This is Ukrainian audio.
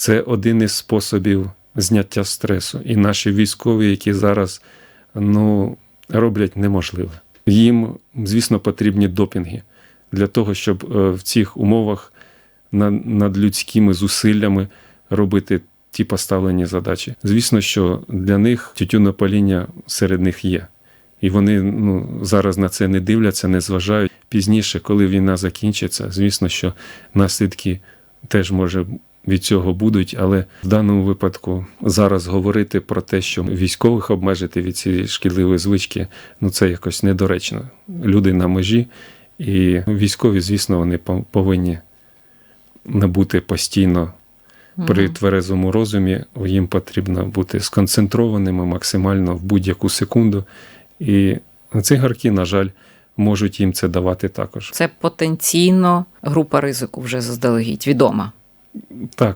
Це один із способів зняття стресу. І наші військові, які зараз ну, роблять неможливе. Їм, звісно, потрібні допінги для того, щоб е, в цих умовах над, людськими зусиллями робити ті поставлені задачі. Звісно, що для них тютюнопаління серед них є. І вони ну, зараз на це не дивляться, не зважають. Пізніше, коли війна закінчиться, звісно, що наслідки теж може від цього будуть, але в даному випадку зараз говорити про те, що військових обмежити від цієї шкідливої звички, ну це якось недоречно. Люди на межі, і військові, звісно, вони повинні набути постійно при тверезому розумі. Їм потрібно бути сконцентрованими максимально в будь-яку секунду. І цигарки, на жаль, можуть їм це давати також. Це потенційно група ризику вже заздалегідь відома. Так,